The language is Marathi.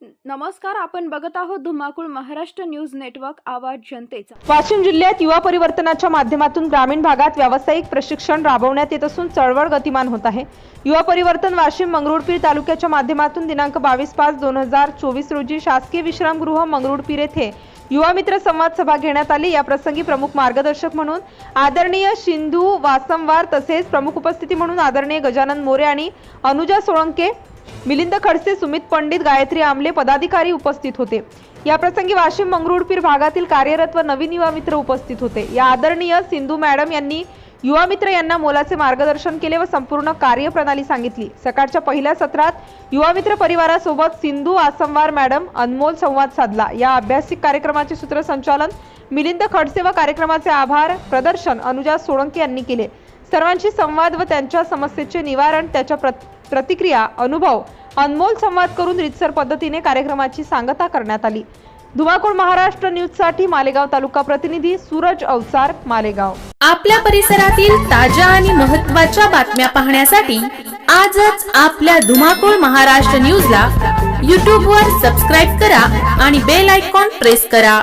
नमस्कार आपण बघत आहोत धुमाकूळ महाराष्ट्र न्यूज नेटवर्क आवाज जनतेचा. वाशिम जिल्ह्यात युवा परिवर्तनाच्या माध्यमातून ग्रामीण भागात व्यावसायिक प्रशिक्षण राबवण्यात येत असून चळवळ गतिमान होत आहे. युवा परिवर्तन वाशिम मंगरुळपीर तालुक्याच्या माध्यमातून दिनांक बावीस पाच दोन हजार चोवीस रोजी शासकीय विश्रामगृह मंगरुळपीर येथे युवा मित्र संवाद सभा घेण्यात आली. या प्रसंगी प्रमुख मार्गदर्शक म्हणून आदरणीय सिंधू वासमवार तसेच प्रमुख उपस्थिती म्हणून आदरणीय गजानन मोरे आणि अनुजा सोळंके मिलिंद खडसे सुमित पंडित गायत्री आमले पदाधिकारी उपस्थित होते. या प्रसंगी वाशिम मंगरुळपीर भागातील कार्यरत व नवीन युवा मित्र उपस्थित होते. या आदरणीय सिंधू मॅडम यांनी युवा मित्र यांना मोलाचे मार्गदर्शन केले व संपूर्ण कार्यप्रणाली सांगितली. सकाळच्या पहिल्या सत्रात युवा मित्र परिवारासोबत सिंधू आसमवार मॅडम अनमोल संवाद साधला. या अभ्यासिक कार्यक्रमाचे सूत्रसंचालन मिलिंद खडसे व कार्यक्रमाचे आभार प्रदर्शन अनुजा सोळंके यांनी केले. सर्वांशी संवाद व त्यांच्या समस्येचे निवारण त्याच्या प्र प्रतिक्रिया अनुभव अनमोल संवाद करून रितसर पद्धतीने कार्यक्रमाची सांगता करण्यात आली. धुमाकूळ महाराष्ट्र न्यूजसाठी मालेगाव तालुका प्रतिनिधी सूरज अवसार मालेगाव. आपल्या परिसरातील ताज्या आणि महत्त्वाच्या बातम्या पाहण्यासाठी आजच आपल्या धुमाकूळ महाराष्ट्र न्यूजला यूट्यूबवर सबस्क्राईब करा आणि बेल आयकॉन प्रेस करा.